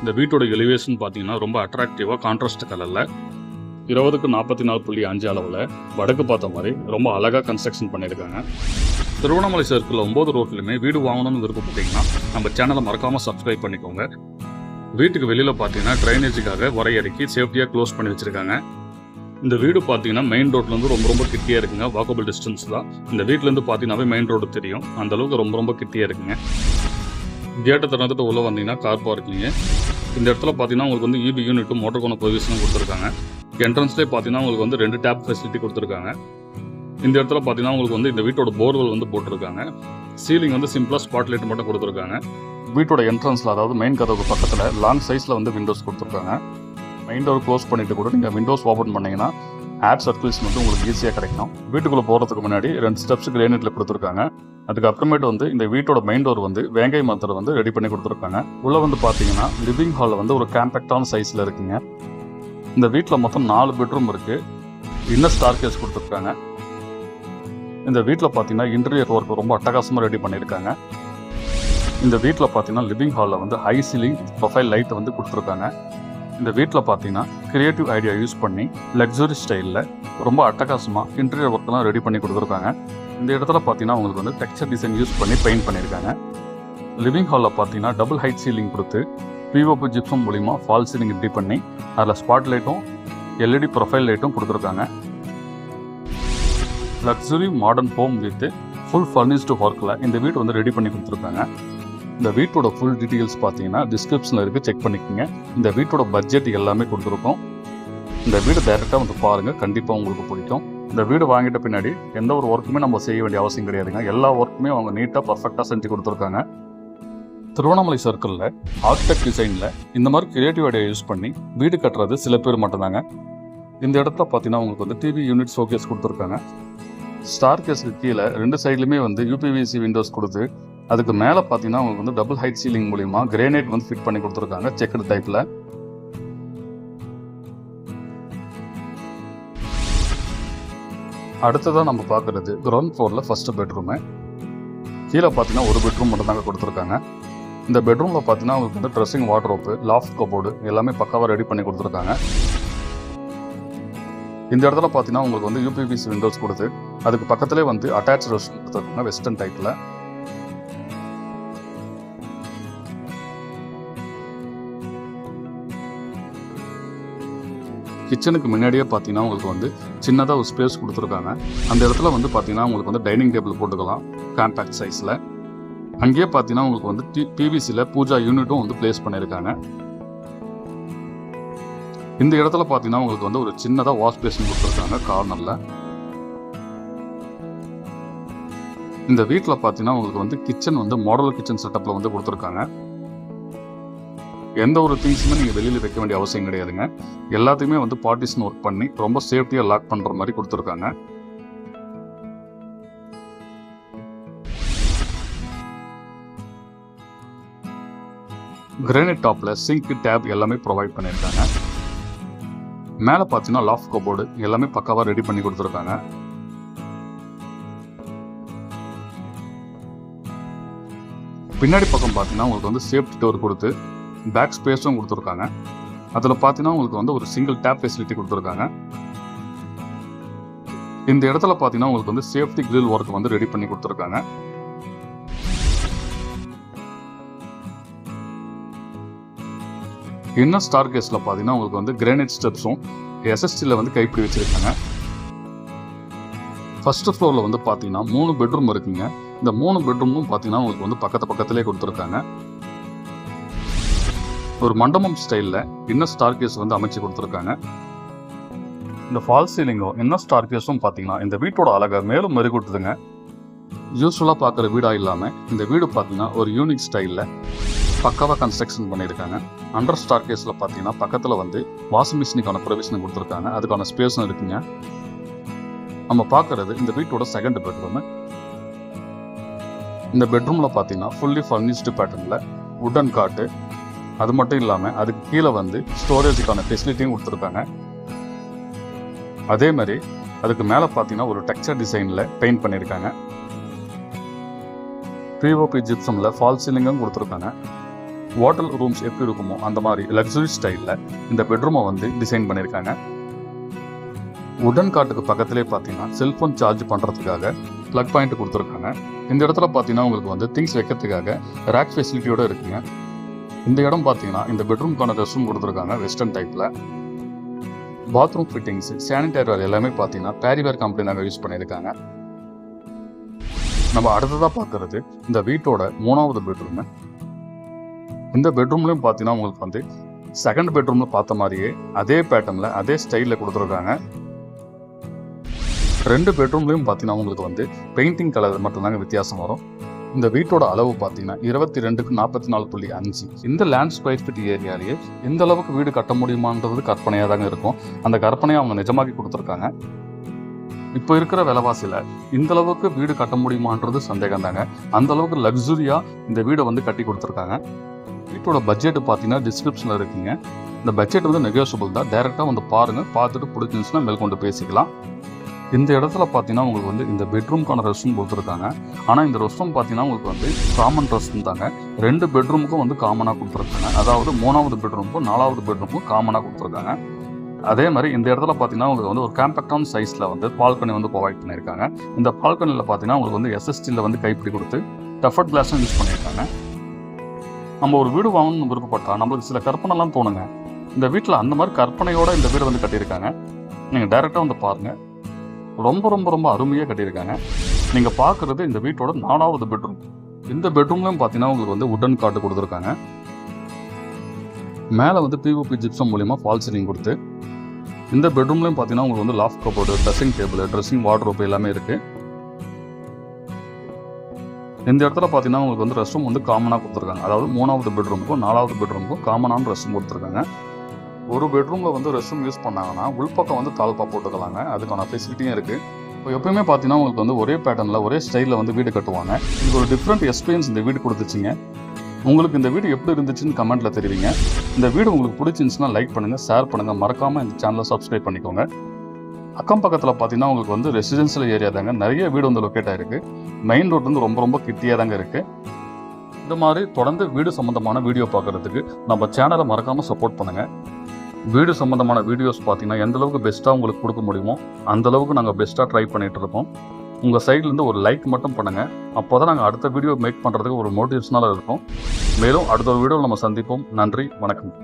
இந்த வீட்டோட எலிவேஷன் பார்த்தீங்கன்னா ரொம்ப அட்ராக்டிவாக கான்ட்ராஸ்ட் கலரில் இருபதுக்கு நாற்பத்தி நாலு புள்ளி அஞ்சு அளவில் வடக்கு பார்த்த மாதிரி ரொம்ப அழகாக கன்ஸ்ட்ரக்ஷன் பண்ணியிருக்காங்க. திருவண்ணாமலை சர்க்கிளில் ஒம்பது ரோட்லையுமே வீடு வாங்கணும்னு விருப்பப்பட்டீங்கன்னா நம்ம சேனலை மறக்காமல் சப்ஸ்கிரைப் பண்ணிக்கோங்க. வீட்டுக்கு வெளியில் பார்த்தீங்கன்னா ட்ரைனேஜுக்காக வரையறைக்கி சேஃப்டியாக க்ளோஸ் பண்ணி வச்சுருக்காங்க. இந்த வீடு பார்த்தீங்கன்னா மெயின் ரோட்லேருந்து ரொம்ப ரொம்ப கிட்டியாக இருக்குங்க. வாக்கபிள் டிஸ்டன்ஸ் தான். இந்த வீட்டிலேருந்து பார்த்தீங்கன்னாவே மெயின் ரோடு தெரியும். அந்த அளவுக்கு ரொம்ப ரொம்ப கிட்டியாக இருக்குங்க. கேட்டை திறந்துட்டு உள்ளே வந்தீங்கன்னா கார் பார்க்கிங்க இந்த இடத்துல பார்த்தீங்கன்னா உங்களுக்கு வந்து இபி யூனிட்டும் மோட்டர் கோன பொசிஷனும் கொடுத்துருக்காங்க. என்ட்ரன்ஸ்லேயே பார்த்தீங்கன்னா உங்களுக்கு வந்து ரெண்டு டேப் ஃபெசிலிட்டி கொடுத்துருக்காங்க. இந்த இடத்துல பார்த்தீங்கன்னா உங்களுக்கு வந்து இந்த வீட்டோட போர்வெல் வந்து போட்டிருக்காங்க. சீலிங் வந்து சிம்பிளாக ஸ்பாட் லைட் மட்டும் கொடுத்துருக்காங்க. வீட்டோட என்ட்ரன்ஸில் அதாவது மெயின் கதவுக்கு பக்கத்தில் லாங் சைஸில் வந்து விண்டோஸ் கொடுத்துருக்காங்க. மெயின் டோர் க்ளோஸ் பண்ணிட்டு கூட நீங்கள் விண்டோஸ் ஓப்பன் பண்ணிங்கன்னா ஏர் சர்க்கிள்ஸ் வந்து உங்களுக்கு ஈஸியாக கிடைக்கும் வீட்டுக்குள்ளே போகிறதுக்கு முன்னாடி ரெண்டு ஸ்டெப்ஸ் கிரேனைட்டில் கொடுத்துருக்காங்க. அதுக்கப்புறமேட்டு வந்து இந்த வீட்டோட மெயின் டோர் வந்து வேங்கை மரத்தில் வந்து ரெடி பண்ணி கொடுத்துருக்காங்க. உள்ளே வந்து பார்த்தீங்கன்னா லிவிங் ஹாலில் வந்து ஒரு கேம்பேக்டான சைஸில் இருக்குங்க. இந்த வீட்டில் மொத்தம் நாலு பெட்ரூம் இருக்குது இன்னர் ஸ்டார் கேஸ் கொடுத்துருக்காங்க. இந்த வீட்டில் பார்த்தீங்கன்னா இன்டீரியர் ஒர்க் ரொம்ப அட்டகாசமாக ரெடி பண்ணியிருக்காங்க. இந்த வீட்டில் பார்த்தீங்கன்னா லிவிங் ஹாலில் வந்து ஹை சீலிங் ப்ரொஃபைல் லைட் வந்து கொடுத்துருக்காங்க. இந்த வீட்டில் பார்த்தீங்கன்னா கிரியேட்டிவ் ஐடியா யூஸ் பண்ணி லக்ஸுரி ஸ்டைலில் ரொம்ப அட்டகாசமாக இன்டீரியர் ஒர்க்கெல்லாம் ரெடி பண்ணி கொடுத்துருக்காங்க. இந்த இடத்துல பார்த்தீங்கன்னா உங்களுக்கு வந்து டெக்ஸ்டர் டிசைன் யூஸ் பண்ணி பெயிண்ட் பண்ணியிருக்காங்க. லிவிங் ஹாலில் பார்த்தீங்கன்னா டபுள் ஹைட் சீலிங் கொடுத்து பிஓபி ஜிப்சம் மூலிமா ஃபால் சீலிங் ரெடி பண்ணி அதில் ஸ்பாட் லைட்டும் எல்இடி ப்ரொஃபைல் லைட்டும் கொடுத்துருக்காங்க. Luxury modern home with full furnished ஒர்க்கில் இந்த வீடு வந்து ரெடி பண்ணி கொடுத்துருக்காங்க. இந்த வீட்டோட ஃபுல் டீட்டெயில்ஸ் பார்த்தீங்கன்னா டிஸ்கிரிப்ஷனில் இருக்குது செக் பண்ணிக்கோங்க. இந்த வீட்டோட பட்ஜெட் எல்லாமே கொடுத்துருக்கோம். இந்த வீடு டைரெக்டாக வந்து பாருங்கள் கண்டிப்பாக உங்களுக்கு பிடிக்கும். இந்த வீடு வாங்கிட்ட பின்னாடி எந்த ஒரு ஒர்க்குமே நம்ம செய்ய வேண்டிய அவசியம் கிடையாதுங்க. எல்லா ஒர்க்குமே அவங்க நீட்டாக பர்ஃபெக்டாக செஞ்சு கொடுத்துருக்காங்க. திருவண்ணாமலை சர்க்கிளில் ஆர்கிடெக்ட் டிசைனில் இந்த மாதிரி கிரியேட்டிவ் ஐடியா யூஸ் பண்ணி வீடு கட்டுறது சில பேர் மட்டும்தாங்க. இந்த இடத்துல பார்த்தீங்கன்னா உங்களுக்கு வந்து டிவி யூனிட் ஷோகேஸ் கொடுத்துருக்காங்க. ஸ்டார் கேஸுக்கு கீழே ரெண்டு சைட்லையுமே வந்து யூபிவிசி விண்டோஸ் கொடுத்து அதுக்கு மேலே பார்த்தீங்கன்னா உங்களுக்கு வந்து டபுள் ஹைட் சீலிங் மூலிமா கிரேனைட் வந்து ஃபிட் பண்ணி கொடுத்துருக்காங்க செக்கடு டைப்பில் அடுத்ததாக நம்ம பார்க்குறது கிரவுண்ட் ஃப்ளோரில் ஃபஸ்ட்டு பெட்ரூமு கீழே பார்த்தீங்கன்னா ஒரு பெட்ரூம் மட்டும் தாங்க கொடுத்துருக்காங்க. இந்த பெட்ரூமில் பார்த்தீங்கன்னா உங்களுக்கு வந்து ட்ரெஸ்ஸிங் வாட்ரோப்பு லாஃப்ட் கபோர்டு எல்லாமே பக்காவாக ரெடி பண்ணி கொடுத்துருக்காங்க. இந்த இடத்துல பார்த்தீங்கன்னா உங்களுக்கு வந்து யூபிபிசி விண்டோஸ் கொடுத்து அதுக்கு பக்கத்துலேயே வந்து அட்டாச் ரெஸ்ட் கொடுத்துருக்காங்க வெஸ்டர்ன் டைப்பில் கிச்சனுக்கு முன்னாடியே பார்த்தீங்கன்னா உங்களுக்கு வந்து சின்னதாக ஒரு ஸ்பேஸ் கொடுத்துருக்காங்க. அந்த இடத்துல வந்து பார்த்தீங்கன்னா உங்களுக்கு வந்து டைனிங் டேபிள் போட்டுக்கலாம் கான்டாக்ட் சைஸில் அங்கேயே பார்த்தீங்கன்னா உங்களுக்கு வந்து டி பிவிசியில் பூஜா யூனிட்டும் வந்து ப்ளேஸ் பண்ணியிருக்காங்க. இந்த இடத்துல பார்த்தீங்கன்னா உங்களுக்கு வந்து ஒரு சின்னதாக வாஷ் பேஷன் கொடுத்துருக்காங்க கார்னரில் இந்த வீட்டில் பார்த்தீங்கன்னா உங்களுக்கு வந்து கிச்சன் வந்து மாடல் கிச்சன் செட்டப்பில் வந்து கொடுத்துருக்காங்க. எந்த ஒரு திங்ஸுமே நீங்கள் வெளியில் வைக்க வேண்டிய அவசியம் கிடையாதுங்க. எல்லாத்தையுமே வந்து பார்ட்டிஷன் ஒர்க் பண்ணி ரொம்ப சேஃப்டியாக லாக் பண்ணுற மாதிரி கொடுத்துருக்காங்க. கிரானைட் டாப்பில் சிங்க் டேப் எல்லாமே ப்ரொவைட் பண்ணியிருக்காங்க. மேலே பார்த்தீங்கன்னா லாஃப் கபோர்டு எல்லாமே பக்காவாக ரெடி பண்ணி கொடுத்துருக்காங்க. பின்னாடி பக்கம் பார்த்தீங்கன்னா உங்களுக்கு வந்து சேஃப்டி டோர் கொடுத்து பேக் ஸ்பேஸும் கொடுத்துருக்காங்க. அதில் பார்த்தீங்கன்னா உங்களுக்கு வந்து ஒரு சிங்கிள் டேப் ஃபெசிலிட்டி கொடுத்துருக்காங்க. இந்த இடத்துல பார்த்தீங்கன்னா உங்களுக்கு வந்து சேஃப்டி கிரில் ஒர்க் வந்து ரெடி பண்ணி கொடுத்துருக்காங்க. இன்னும் ஸ்டார் கேஸில் பார்த்தீங்கன்னா உங்களுக்கு வந்து கிரானைட் ஸ்டெப்ஸும் எஸ்எஸ்டியில் வந்து கைப்பிடி வச்சுருக்காங்க. ஃபர்ஸ்ட் ஃப்ளோரில் வந்து பார்த்தீங்கன்னா மூணு பெட்ரூம் இருக்குங்க. இந்த மூணு பெட்ரூமும் பார்த்தீங்கன்னா உங்களுக்கு வந்து பக்கத்து பக்கத்துலேயே கொடுத்துருக்காங்க. ஒரு மண்டபம் ஸ்டைலில் இன்னும் ஸ்டார் கேஸ் வந்து அமைச்சு கொடுத்துருக்காங்க. இந்த ஃபால் சீலிங்கும் இன்னும் ஸ்டார் கேஸும் பார்த்தீங்கன்னா இந்த வீட்டோட அழகை மேலும் மெருகூட்டுதுங்க. யூஸ்ஃபுல்லாக பார்க்குற வீடாக இல்லாமல் இந்த வீடு பார்த்தீங்கன்னா ஒரு யூனிக் ஸ்டைலில் பக்காவாக கன்ஸ்ட்ரக்ஷன் பண்ணியிருக்காங்க. அண்டர் ஸ்டார் கேஸில் பார்த்தீங்கன்னா பக்கத்தில் வந்து வாஷிங் மிஷினுக்கான ப்ரொவிஷன் கொடுத்துருக்காங்க. அதுக்கான ஸ்பேஸும் இருக்குங்க. நம்ம பார்க்குறது இந்த வீட்டோட செகண்ட் பெட்ரூமு இந்த பெட்ரூமில் பார்த்தீங்கன்னா ஃபுல்லி ஃபர்னிஷ்டு பேட்டர்னில் உட்டன் காட்டு அது மட்டும் இல்லாமல் அதுக்கு கீழே வந்து ஸ்டோரேஜுக்கான ஃபெசிலிட்டியும் கொடுத்துருக்காங்க. அதே மாதிரி அதுக்கு மேலே பார்த்தீங்கன்னா ஒரு டெக்ஸ்சர் டிசைனில் பெயிண்ட் பண்ணியிருக்காங்க பிஓபி ஜிப்சமில் ஃபால் சீலிங்கும் கொடுத்துருக்காங்க. ஹோட்டல் ரூம்ஸ் எப்படி இருக்குமோ அந்த மாதிரி லக்ஸுரி ஸ்டைலில் இந்த பெட்ரூமை வந்து டிசைன் பண்ணியிருக்காங்க உடன் காட்டுக்கு பக்கத்திலே பார்த்தீங்கன்னா செல்ஃபோன் சார்ஜ் பண்ணுறதுக்காக ப்ளக் பாயிண்ட் கொடுத்துருக்காங்க. இந்த இடத்துல பார்த்தீங்கன்னா உங்களுக்கு வந்து திங்ஸ் வைக்கிறதுக்காக ரேக் ஃபெசிலிட்டியோட இருக்குங்க. இந்த இடம் பார்த்தீங்கன்னா இந்த பெட்ரூம்க்கான ரெஸ்ட் ரூம் கொடுத்துருக்காங்க வெஸ்டர்ன் டைப்பில் பாத்ரூம் ஃபிட்டிங்ஸ் சானிடரி வேர் எல்லாமே பார்த்தீங்கன்னா பேரிவேர் கம்பெனி நாங்கள் யூஸ் பண்ணியிருக்காங்க. நம்ம அடுத்ததாக பார்க்கறது இந்த வீட்டோட மூணாவது பெட்ரூமு இந்த பெட்ரூம்லையும் பார்த்தீங்கன்னா உங்களுக்கு வந்து செகண்ட் பெட்ரூமில் பார்த்த மாதிரியே அதே பேட்டர்னில் அதே ஸ்டைலில் கொடுத்துருக்காங்க. ரெண்டு பெட்ரூம்லையும் பார்த்தீங்கன்னா உங்களுக்கு வந்து பெயிண்டிங் கலர் மட்டும்தாங்க வித்தியாசம் வரும். இந்த வீட்டோட அளவு பார்த்தீங்கன்னா இருபத்தி ரெண்டுக்கு நாற்பத்தி நாலு புள்ளி அஞ்சு. இந்த லேண்ட் ஸ்கொயர் ஃபீட் ஏரியாலேயே எந்த அளவுக்கு வீடு கட்ட முடியுமான்றது கற்பனையாக தாங்க இருக்கும். அந்த கற்பனையை அவங்க நிஜமாக்கி கொடுத்துருக்காங்க. இப்போ இருக்கிற விலைவாசியில் இந்த அளவுக்கு வீடு கட்ட முடியுமான்றது சந்தேகம் தாங்க அந்த அளவுக்கு லக்ஸுரியாக இந்த வீடை வந்து கட்டி கொடுத்துருக்காங்க. வீட்டோட பட்ஜெட் பார்த்தீங்கன்னா டிஸ்கிரிப்ஷனில் இருக்குங்க. இந்த பட்ஜெட் வந்து நெகோசியபிள் தான். டைரெக்டாக வந்து பாருங்கள் பார்த்துட்டு பிடிச்சிருந்துச்சுன்னா மேற்கொண்டு பேசிக்கலாம். இந்த இடத்துல பார்த்தீங்கன்னா உங்களுக்கு வந்து இந்த பெட்ரூம்க்கான ரெஸ்ட் ரூம் கொடுத்துருக்காங்க. ஆனால் இந்த ரெஸ்ட் ரூம் பார்த்தீங்கன்னா உங்களுக்கு வந்து காமன் ரெஸ்ட் ரூம் தாங்க. ரெண்டு பெட்ரூமுக்கும் வந்து காமனாக கொடுத்துருக்காங்க. அதாவது மூணாவது பெட்ரூமுக்கும் நாலாவது பெட்ரூமுக்கும் காமனாக கொடுத்துருக்காங்க. அதே மாதிரி இந்த இடத்துல பார்த்தீங்கன்னா உங்களுக்கு வந்து ஒரு காம்பேக்டான சைஸில் வந்து பால்கனி வந்து ப்ரொவைட் பண்ணியிருக்காங்க. இந்த பால்கனியில் பார்த்தீங்கன்னா உங்களுக்கு வந்து எஸ்எஸ்டியில் வந்து கைப்பிடி கொடுத்து டஃபர்ட் கிளாஸும் யூஸ் பண்ணியிருக்காங்க. நம்ம ஒரு வீடு வாங்கணும்னு விருப்பப்பட்டால் நம்மளுக்கு சில கற்பனைலாம் தோணுங்க. இந்த வீட்டில் அந்த மாதிரி கற்பனையோடு இந்த வீடு வந்து கட்டியிருக்காங்க. நீங்கள் டைரெக்டாக வந்து பாருங்கள் ரொம்ப ரொம்ப ரொம்ப அருமையாக கட்டியிருக்காங்க. நீங்கள் பார்க்குறது இந்த வீட்டோட நாலாவது பெட்ரூம் இந்த பெட்ரூம்லையும் பார்த்தீங்கன்னா உங்களுக்கு வந்து உடன் காட்டு கொடுத்துருக்காங்க. மேலே வந்து பிஓபி ஜிப்சம் மூலியமாக ஃபால் சீலிங் கொடுத்து இந்த பெட்ரூம்லையும் பார்த்தீங்கன்னா உங்களுக்கு வந்து loft cupboard dressing table dressing wardrobe எல்லாமே இருக்குது இந்த இடத்துல பார்த்தீங்கன்னா உங்களுக்கு வந்து ரெஸ்ட் ரூம் வந்து காமனாக கொடுத்துருக்காங்க. அதாவது மூணாவது பெட்ரூமுக்கும் நாலாவது பெட்ரூமுக்கும் காமனான ரெஸ்ட் ரூம் கொடுத்துருக்காங்க. ஒரு பெட்ரூமில் வந்து ரெஸ்ட் ரூம் யூஸ் பண்ணாங்கன்னா உள்பக்கம் வந்து தாழ்பா போட்டுக்கலாங்க. அதுக்கான ஃபெசிலிட்டியும் இருக்குது இப்போ எப்பயுமே பார்த்தீங்கன்னா உங்களுக்கு வந்து ஒரே பேட்டர்னில் ஒரே ஸ்டைலில் வந்து வீடு கட்டுவாங்க. இது ஒரு டிஃப்ரெண்ட் எக்ஸ்பீரியன்ஸ் இந்த வீடு கொடுத்துச்சிங்க. உங்களுக்கு இந்த வீடு எப்படி இருந்துச்சுன்னு கமெண்ட்டில் தெரிவிங்க. இந்த வீடு உங்களுக்கு பிடிச்சிருந்துச்சுன்னா லைக் பண்ணுங்கள் ஷேர் பண்ணுங்கள் மறக்காமல் இந்த சேனலை சப்ஸ்கிரைப் பண்ணிக்கோங்க. அக்கம் பக்கத்தில் பார்த்தீங்கன்னா உங்களுக்கு வந்து ரெசிடென்சியல் ஏரியா தாங்க. நிறைய வீடு வந்து லொக்கேட் ஆகிருக்கு மெயின் ரோட் வந்து ரொம்ப ரொம்ப கிட்டியாக தாங்க இருக்குது இந்த மாதிரி தொடர்ந்து வீடு சம்மந்தமான வீடியோ பார்க்குறதுக்கு நம்ம சேனலை மறக்காமல் சப்போர்ட் பண்ணுங்கள் வீடு சம்மந்தமான வீடியோஸ் பார்த்தீங்கன்னா எந்தளவுக்கு பெஸ்ட்டாக உங்களுக்கு கொடுக்க முடியுமோ அந்த அளவுக்கு நாங்கள் பெஸ்ட்டாக ட்ரை பண்ணிகிட்டு இருப்போம் உங்கள் சைட்லேருந்து ஒரு லைக் மட்டும் பண்ணுங்கள் அப்போ தான் நாங்கள் அடுத்த வீடியோ மேக் பண்ணுறதுக்கு ஒரு மோட்டிவேஷனாக இருக்கும். மேலும் அடுத்த ஒரு வீடியோவில் நம்ம சந்திப்போம். நன்றி வணக்கம்.